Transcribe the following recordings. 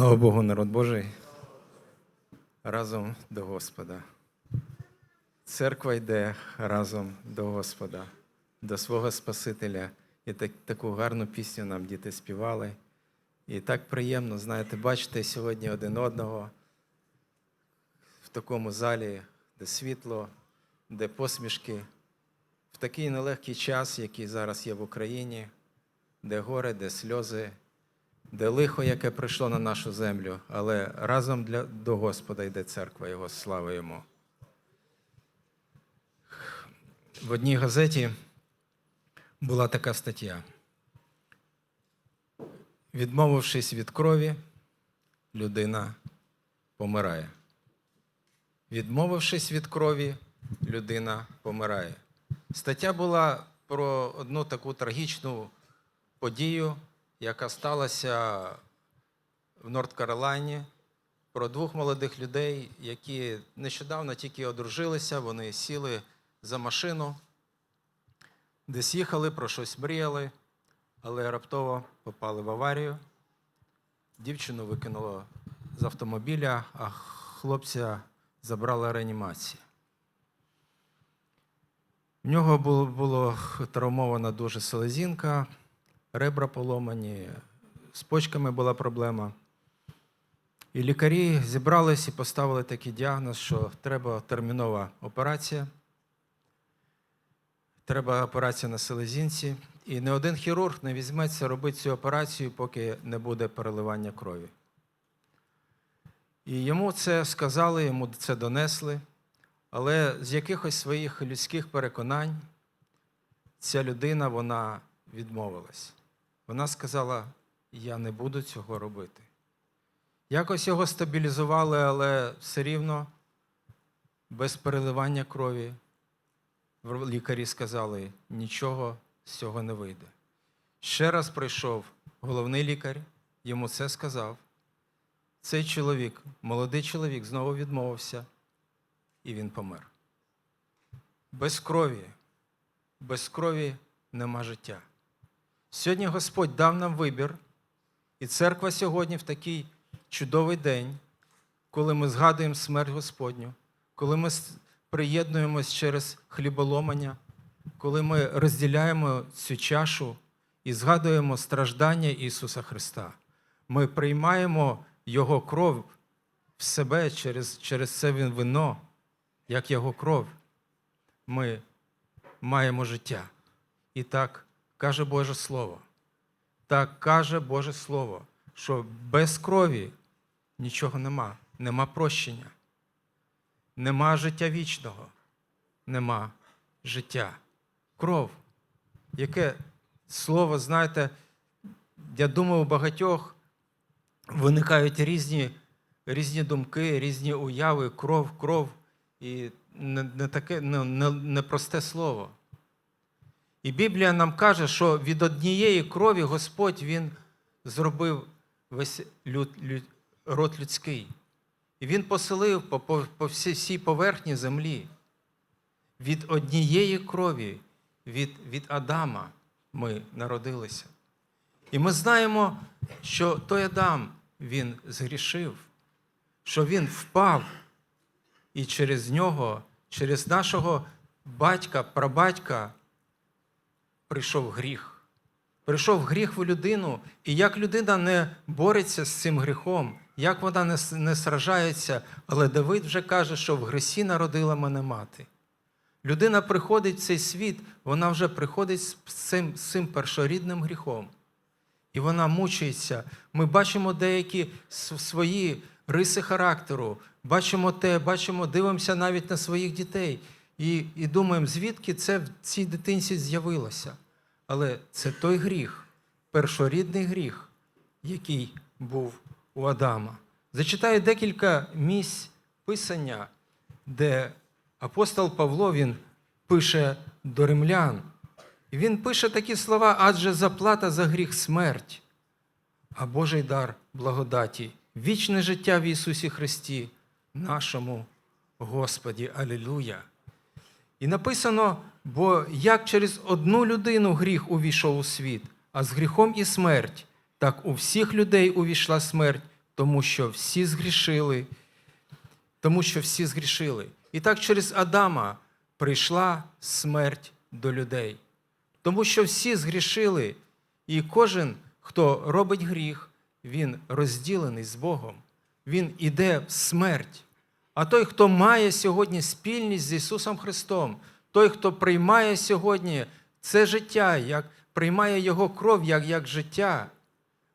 Слава Богу, народ Божий. Разом до Господа. Церква йде разом до Господа, до свого Спасителя. І так, таку гарну пісню нам діти співали. І так приємно, знаєте, бачити сьогодні один одного в такому залі, де світло, де посмішки, в такий нелегкий час, який зараз є в Україні, де горе, де сльози, де лихо, яке прийшло на нашу землю, але разом для, до Господа йде церква Його, слава йому. В одній газеті була така стаття. Відмовившись від крові, людина помирає. Відмовившись від крові, людина помирає. Стаття була про одну таку трагічну подію, яка сталася в Норд-Каролайні, про двох молодих людей, які нещодавно тільки одружилися, вони сіли за машину, десь їхали, про щось мріяли, але раптово попали в аварію. Дівчину викинуло з автомобіля, а хлопця забрала реанімація. В нього було, було травмована дуже селезінка, ребра поломані, з почками була проблема. І лікарі зібрались і поставили такий діагноз, що треба термінова операція. Треба операція на селезінці. І не один хірург не візьметься робити цю операцію, поки не буде переливання крові. І йому це сказали, йому це донесли, але з якихось своїх людських переконань ця людина вона відмовилась. Вона сказала: Я не буду цього робити. Якось його стабілізували, але все рівно без переливання крові. Лікарі сказали, нічого з цього не вийде. Ще раз прийшов головний лікар, йому це сказав. Цей чоловік, молодий чоловік, знову відмовився, і він помер. Без крові, без крові нема життя. Сьогодні Господь дав нам вибір, і церква сьогодні в такий чудовий день, коли ми згадуємо смерть Господню, коли ми приєднуємось через хліболомання, коли ми розділяємо цю чашу і згадуємо страждання Ісуса Христа. Ми приймаємо Його кров в себе через, через це він вино, як Його кров. Ми маємо життя. І так каже Боже Слово. Так каже Боже Слово, що без крові нічого нема, нема прощення, нема життя вічного, нема життя. Кров. Яке слово, знаєте, я думаю, у багатьох виникають різні, різні думки, різні уяви, кров, кров. І не, не таке не, не, не просте слово. І Біблія нам каже, що від однієї крові Господь Він зробив весь люд, люд, род людський. І Він поселив по, по, по всій, всій поверхні землі. Від однієї крові, від, від Адама ми народилися. І ми знаємо, що той Адам він згрішив, що він впав, і через нього, через нашого батька, прабатька, прийшов гріх. Прийшов гріх в людину, і як людина не бореться з цим гріхом, як вона не, не сражається, але Давид вже каже, що в гресі народила мене мати. Людина приходить в цей світ, вона вже приходить з цим, з цим першорідним гріхом. І вона мучається. Ми бачимо деякі свої риси характеру, бачимо те, бачимо, дивимося навіть на своїх дітей і, і думаємо, звідки це в цій дитинці з'явилося. Але це той гріх, першорідний гріх, який був у Адама. Зачитаю декілька місць писання, де апостол Павло він пише до римлян. І він пише такі слова, адже заплата за гріх смерть, а Божий дар благодаті, вічне життя в Ісусі Христі, нашому Господі. Алілуя! І написано, бо як через одну людину гріх увійшов у світ, а з гріхом і смерть, так у всіх людей увійшла смерть, тому що всі згрішили, тому що всі згрішили. І так через Адама прийшла смерть до людей. Тому що всі згрішили, і кожен, хто робить гріх, він розділений з Богом, він іде в смерть. А той, хто має сьогодні спільність з Ісусом Христом, той, хто приймає сьогодні це життя, як приймає Його кров як, як життя,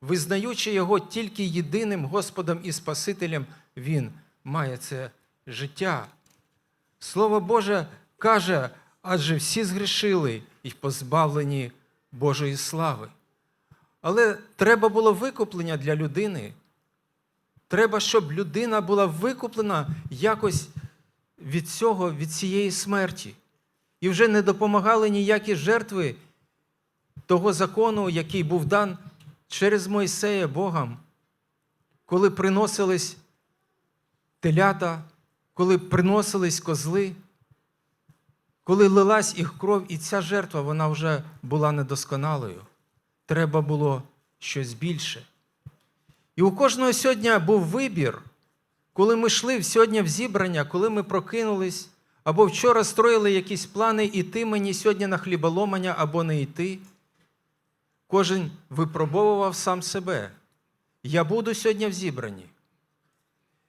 визнаючи Його тільки єдиним Господом і Спасителем, Він має це життя. Слово Боже каже, адже всі згрішили і позбавлені Божої слави. Але треба було викуплення для людини. Треба, щоб людина була викуплена якось від цього, від цієї смерті. І вже не допомагали ніякі жертви того закону, який був дан через Мойсея Богом, коли приносились телята, коли приносились козли, коли лилась їх кров, і ця жертва вона вже була недосконалою. Треба було щось більше. І у кожного сьогодні був вибір, коли ми йшли сьогодні в зібрання, коли ми прокинулись, або вчора строїли якісь плани іти мені сьогодні на хліболомання або не йти. Кожен випробовував сам себе. Я буду сьогодні в зібранні.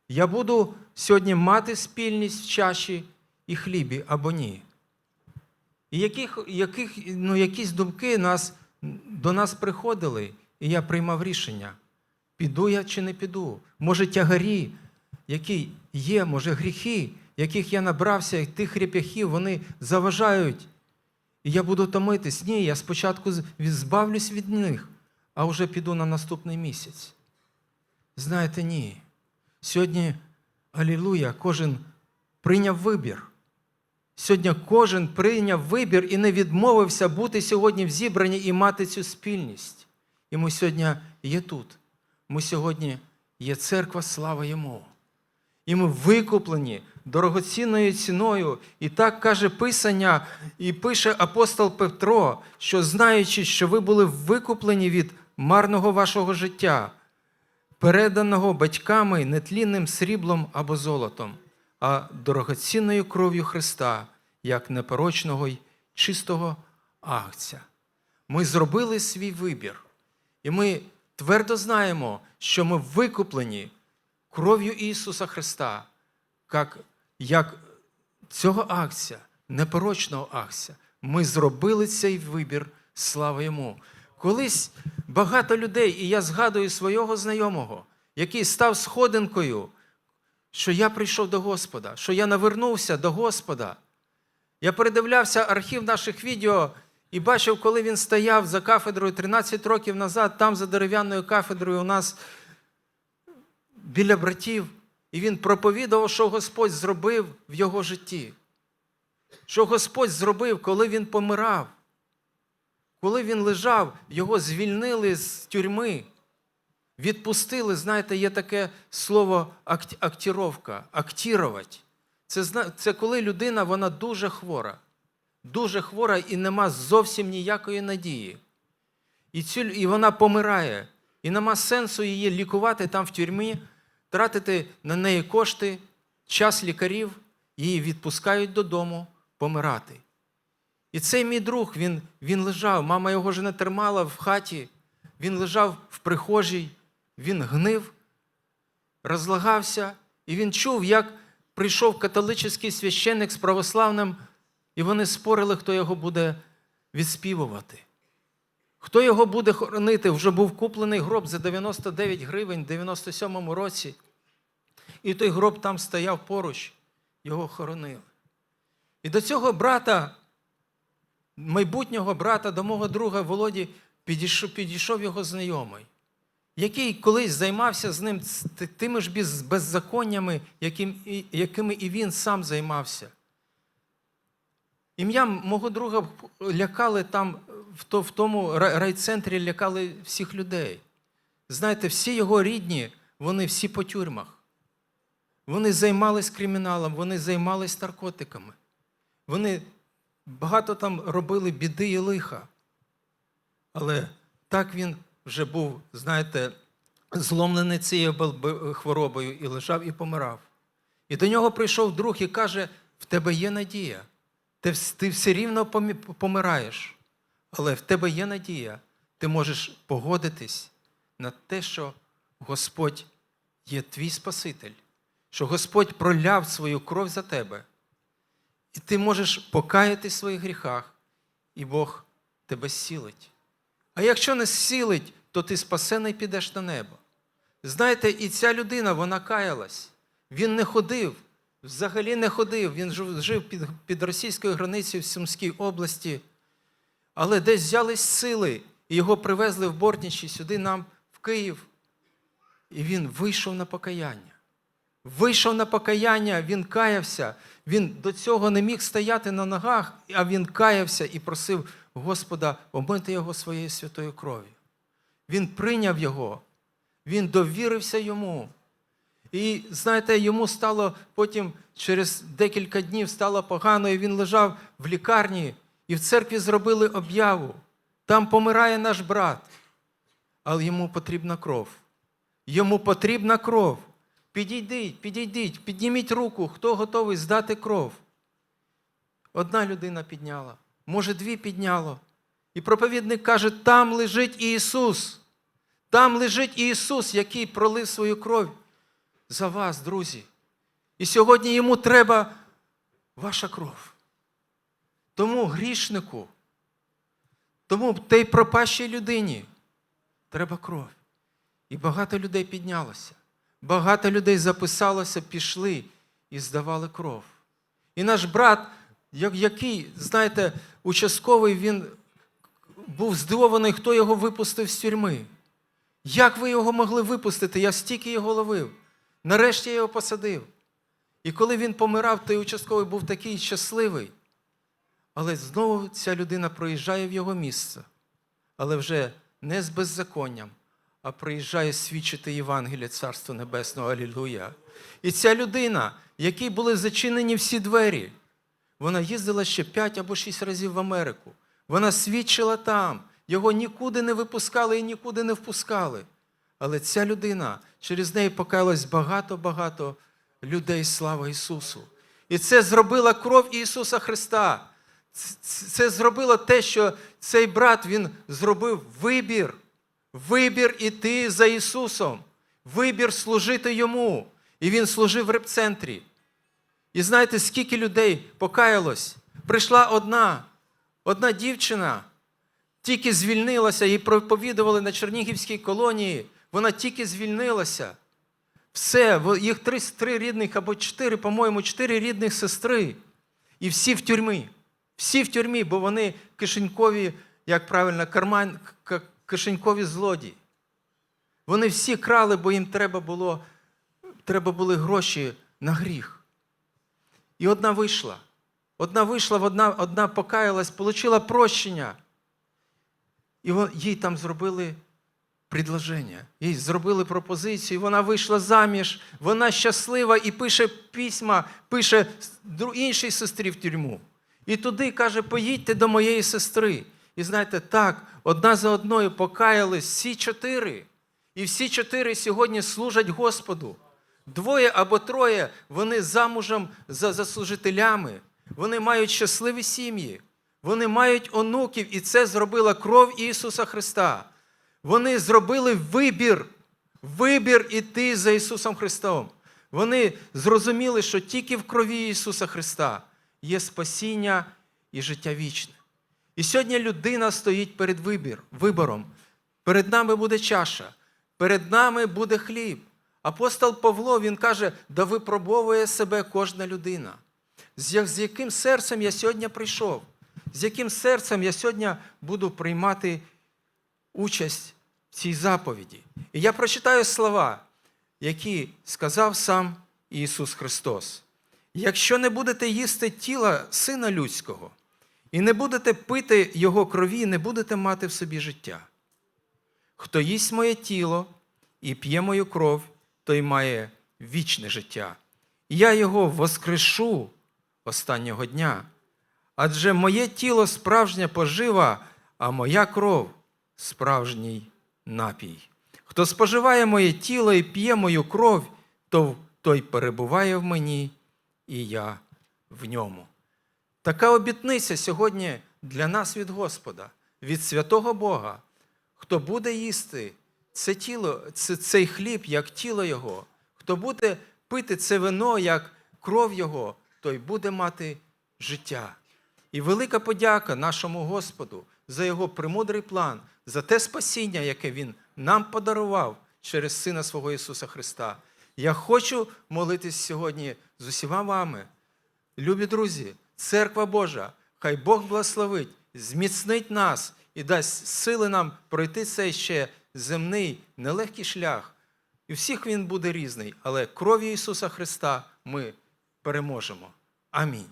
Я буду сьогодні мати спільність в чаші і хлібі або ні. І яких, яких, ну, якісь думки нас, до нас приходили, і я приймав рішення. Піду я чи не піду? Може, тягарі, які є, може, гріхи, яких я набрався, і тих реп'яхів, вони заважають. І я буду томитись. Ні, я спочатку збавлюсь від них, а вже піду на наступний місяць. Знаєте, ні. Сьогодні, алілуя, кожен прийняв вибір. Сьогодні кожен прийняв вибір і не відмовився бути сьогодні в зібранні і мати цю спільність. І ми сьогодні є тут. Ми сьогодні є церква, слава йому. І ми викуплені дорогоцінною ціною. І так каже Писання, і пише апостол Петро, що знаючи, що ви були викуплені від марного вашого життя, переданого батьками нетлінним сріблом або золотом, а дорогоцінною кров'ю Христа, як непорочного й чистого агця. Ми зробили свій вибір, і ми твердо знаємо, що ми викуплені кров'ю Ісуса Христа, як, як цього акція, непорочного акція. Ми зробили цей вибір, слава йому. Колись багато людей, і я згадую свого знайомого, який став сходинкою, що я прийшов до Господа, що я навернувся до Господа. Я передивлявся архів наших відео і бачив, коли він стояв за кафедрою 13 років назад, там за дерев'яною кафедрою у нас біля братів, і він проповідував, що Господь зробив в його житті. Що Господь зробив, коли він помирав. Коли він лежав, його звільнили з тюрми, відпустили. Знаєте, є таке слово актіровка, актірувати. Це, це коли людина вона дуже хвора, дуже хвора і нема зовсім ніякої надії. І, цю, і вона помирає. І нема сенсу її лікувати там в тюрмі, тратити на неї кошти, час лікарів, її відпускають додому помирати. І цей мій друг, він, він лежав, мама його ж не тримала в хаті, він лежав в прихожій, він гнив, розлагався, і він чув, як прийшов католицький священник з православним, і вони спорили, хто його буде відспівувати. Хто його буде хоронити? Вже був куплений гроб за 99 гривень в 97-му році. І той гроб там стояв поруч, його хоронили. І до цього брата, майбутнього брата, до мого друга Володі, підійшов, його знайомий, який колись займався з ним тими ж беззаконнями, якими і він сам займався. Ім'я мого друга лякали там, в тому ра- райцентрі лякали всіх людей. Знаєте, всі його рідні, вони всі по тюрмах. Вони займались криміналом, вони займались наркотиками. Вони багато там робили біди і лиха. Але так він вже був, знаєте, зломлений цією хворобою, і лежав і помирав. І до нього прийшов друг і каже: в тебе є надія. Ти, ти все рівно помираєш, але в тебе є надія. Ти можеш погодитись на те, що Господь є твій Спаситель, що Господь проляв свою кров за тебе. І ти можеш покаятись в своїх гріхах, і Бог тебе зцілить. А якщо не зцілить, то ти спасений підеш на небо. Знаєте, і ця людина, вона каялась. Він не ходив, взагалі не ходив. Він жив, під, під російською границею в Сумській області. Але десь взялись сили, і його привезли в Бортничі сюди нам, в Київ. І він вийшов на покаяння. Вийшов на покаяння, він каявся. Він до цього не міг стояти на ногах, а він каявся і просив Господа омити його своєю святою кров'ю. Він прийняв його, він довірився йому. І знаєте, йому стало потім через декілька днів стало погано, і він лежав в лікарні, і в церкві зробили об'яву. Там помирає наш брат, але йому потрібна кров. Йому потрібна кров. Підійдіть, підійдіть, підніміть руку, хто готовий здати кров. Одна людина підняла, може, дві підняло. І проповідник каже: там лежить Ісус. Там лежить Ісус, який пролив свою кров за вас, друзі. І сьогодні йому треба ваша кров. Тому грішнику, тому тій пропащій людині треба кров. І багато людей піднялося. Багато людей записалося, пішли і здавали кров. І наш брат, який, знаєте, участковий, він був здивований, хто його випустив з тюрми. Як ви його могли випустити? Я стільки його ловив. Нарешті я його посадив. І коли він помирав, той участковий був такий щасливий. Але знову ця людина проїжджає в його місце, але вже не з беззаконням, а приїжджає свідчити Євангелія Царства Небесного. Алілуя. І ця людина, якій були зачинені всі двері, вона їздила ще п'ять або шість разів в Америку. Вона свідчила там, його нікуди не випускали і нікуди не впускали. Але ця людина, через неї покаялось багато-багато людей, слава Ісусу. І це зробила кров Ісуса Христа. Це зробило те, що цей брат він зробив вибір. Вибір іти за Ісусом, вибір служити Йому. І він служив в репцентрі. І знаєте, скільки людей покаялось? Прийшла одна, одна дівчина, тільки звільнилася, їй проповідували на Чернігівській колонії. Вона тільки звільнилася. Все, їх три, три рідних або чотири, по-моєму, чотири рідних сестри. І всі в тюрмі. Всі в тюрмі, бо вони кишенькові, як правильно, карман, кишенькові злодії. Вони всі крали, бо їм треба було, треба були гроші на гріх. І одна вийшла. Одна вийшла, одна, одна покаялась, отримала прощення. І їй там зробили предложення. Їй зробили пропозицію, вона вийшла заміж, вона щаслива і пише письма, пише іншій сестрі в тюрму. І туди каже: поїдьте до моєї сестри. І знаєте, так, одна за одною покаялись всі чотири. І всі чотири сьогодні служать Господу. Двоє або троє вони замужем за, служителями. Вони мають щасливі сім'ї. Вони мають онуків, і це зробила кров Ісуса Христа. Вони зробили вибір, вибір іти за Ісусом Христом. Вони зрозуміли, що тільки в крові Ісуса Христа є спасіння і життя вічне. І сьогодні людина стоїть перед вибір, вибором. Перед нами буде чаша, перед нами буде хліб. Апостол Павло він каже, да випробовує себе кожна людина. З яким серцем я сьогодні прийшов? З яким серцем я сьогодні буду приймати участь в цій заповіді? І я прочитаю слова, які сказав сам Ісус Христос. Якщо не будете їсти тіла Сина Людського і не будете пити Його крові, не будете мати в собі життя. Хто їсть моє тіло і п'є мою кров, той має вічне життя. І я його воскрешу останнього дня. Адже моє тіло справжня пожива, а моя кров справжній напій. Хто споживає моє тіло і п'є мою кров, то той перебуває в мені, і я в ньому. Така обітниця сьогодні для нас від Господа, від святого Бога. Хто буде їсти це тіло, це, цей хліб, як тіло Його, хто буде пити це вино, як кров Його, той буде мати життя. І велика подяка нашому Господу за Його премудрий план, за те спасіння, яке Він нам подарував через Сина свого Ісуса Христа. Я хочу молитись сьогодні з усіма вами. Любі друзі, церква Божа, хай Бог благословить, зміцнить нас і дасть сили нам пройти цей ще земний нелегкий шлях. І всіх він буде різний, але кров'ю Ісуса Христа ми переможемо. Амінь.